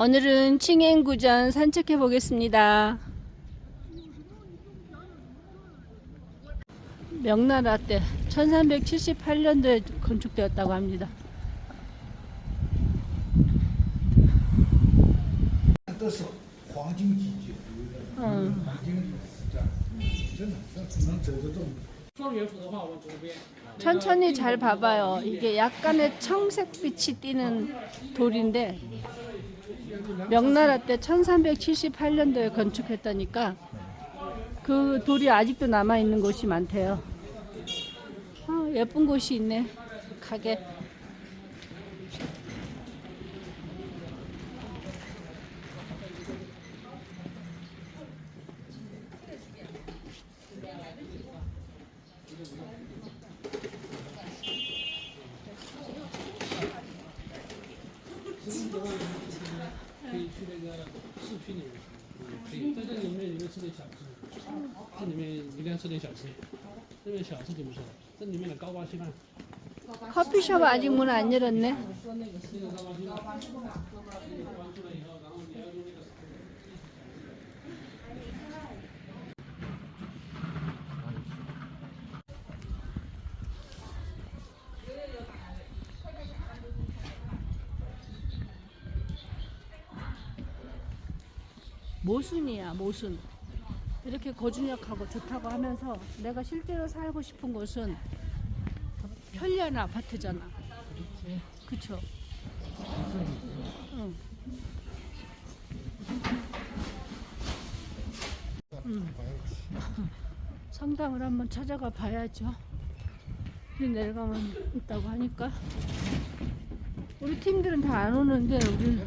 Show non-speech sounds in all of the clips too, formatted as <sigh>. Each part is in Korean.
오늘은 칭행구전 산책해 보겠습니다. 명나라 때 1378년도에 건축되었다고 합니다. 음. 천천히 잘 봐봐요. 이게 약간의 청색빛이 띄는 돌인데 명나라 때 1378년도에 건축했다니까 그 돌이 아직도 남아 있는 곳이 많대요. 아, 예쁜 곳이 있네. 가게. 可以去那个市区里面，嗯，可以在这里面你们吃点小吃，这里面一定要吃点小吃，这边小吃怎么说？这里面的高瓜稀饭， 커피숍 아직 문 안 열었네. 모순이야 모순. 이렇게 고준역하고 좋다고 하면서 내가 실제로 살고 싶은 곳은 편리한 아파트잖아. 그쵸? 응. 음. 성당을 한번 찾아가 봐야죠. 내려가면 있다고 하니까. 우리 팀들은 다 안 오는데 우리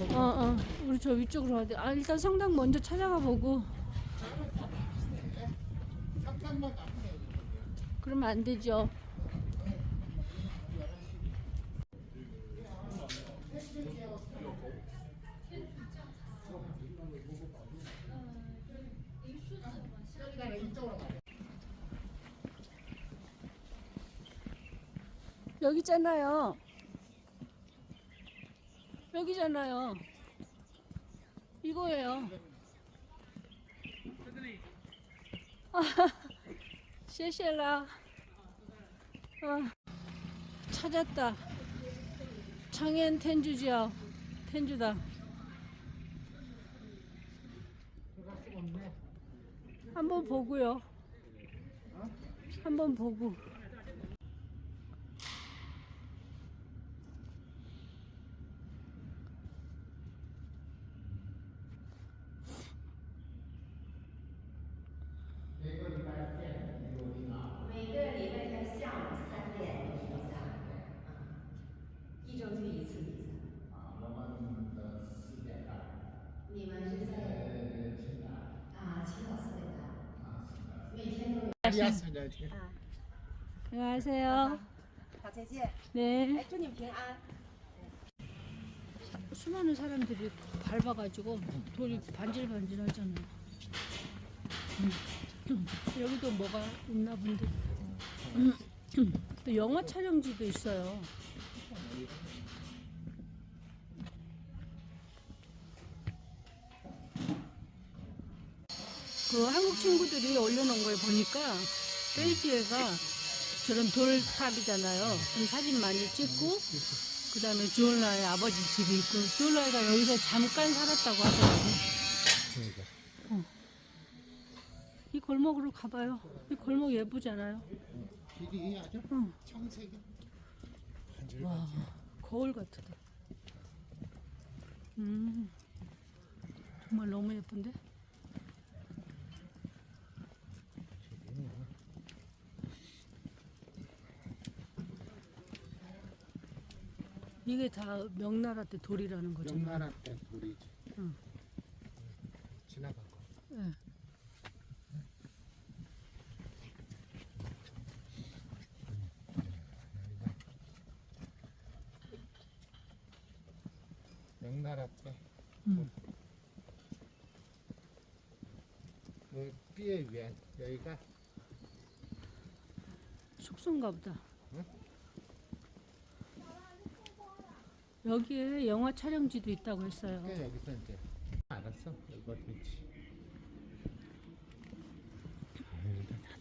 어, 어. 우리 저 위쪽으로 가야 돼. 아, 일단 성당 먼저 찾아가 보고. 그러면 안 되죠. 여기 있잖아요. 여기잖아요. 이거예요. <laughs> 셰셰라. 아, 찾았다. 창엔 텐주 지역. 텐주다. 한번 보고요. 한번 보고. 안녕하세요. 好，再见。 네. 哎，祝你平安。 수많은 사람들이 밟아가지고 돌이 반질반질하잖아. 음. 여기도 뭐가 있나 본데. 음. 또 영화 촬영지도 있어요. 그 한국 친구들이 올려놓은 걸 보니까 페이지에가 저런 돌탑이잖아요. 사진 많이 찍고 그 다음에 주얼라의 아버지 집이 있고 주얼라가 여기서 잠깐 살았다고 하더라고요. 어. 이 골목으로 가봐요. 이 골목 예쁘잖아요. 길이 아주 응. 청색이 와, 거울 같다. 음, 정말 너무 예쁜데? 이게 다 명나라 때 돌이라는 거죠. 명나라 때 돌이지. 응. 지나간 거. 예. 명나라 때. 음. 그 삐에 위엔 여기가 숙소인가 보다. 여기에 영화 촬영지도 있다고 했어요. 그러니까 여기서 이제 알았어. 이거 되지.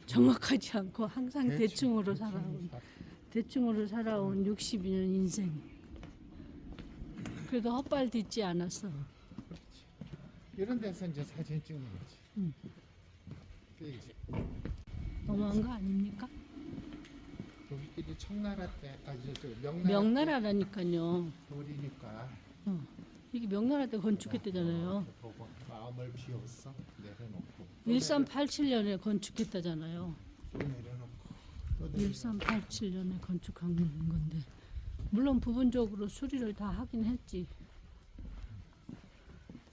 정확하지 않고 항상 대충, 대충으로 대충 살아온 살- 대충으로 살아온 60년 인생. 그래도 헛발 딛지 않았어. 이런 데서 이제 사진 찍는 거지. 음. 그 이제 너무한 거 아닙니까? 우리끼리 청나라 때, 아, 저, 저 명나라, 명나라라니까요. 때 돌이니까 어. 이게 명나라 때 건축했대잖아요. 보고 마음을 비웠어. 내려놓고. 또 1387년에 건축했다잖아요. 내려- 또 내려놓고. 또 내려. 1387년에 건축한 건데 물론 부분적으로 수리를 다 하긴 했지.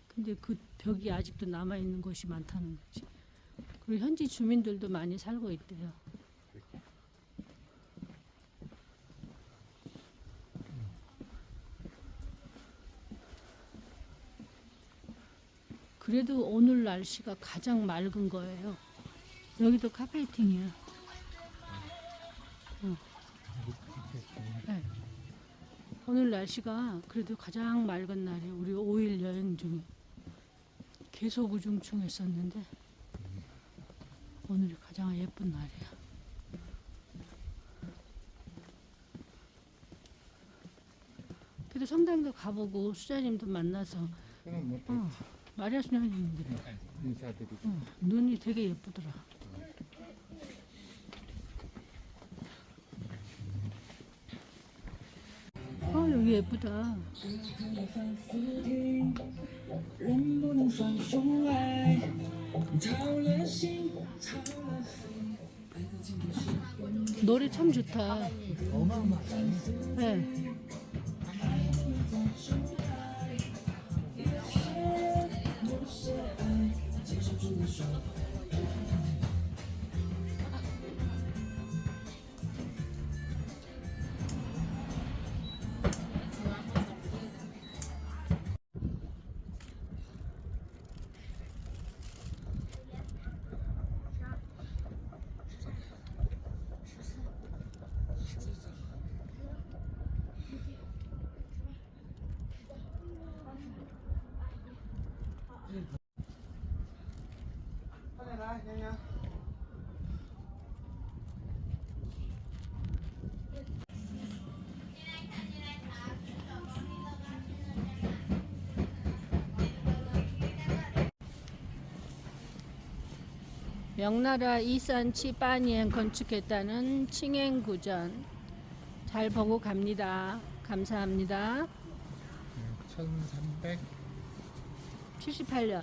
근데 그 벽이 아직도 남아 있는 곳이 많다는 거지. 그리고 현지 주민들도 많이 살고 있대요. 그래도 오늘 날씨가 가장 맑은 거예요. 여기도 카페이팅이야. 네. 오늘 날씨가 그래도 가장 맑은 날이에요. 우리 5일 여행 중에 계속 우중충했었는데 오늘이 가장 예쁜 날이야. 그래도 성당도 가보고 수자님도 만나서 그럼 뭐 어, 마리아수녀님들 인사드리고 응, 눈이 되게 예쁘더라. 아 여기 예쁘다. 노래 참 좋다. 어마어마하다. 네. 꺼내라 그냥 명나라 이산 치빠니엔 건축했다는 칭행구전 잘 보고 갑니다. 감사합니다. 1378년 78년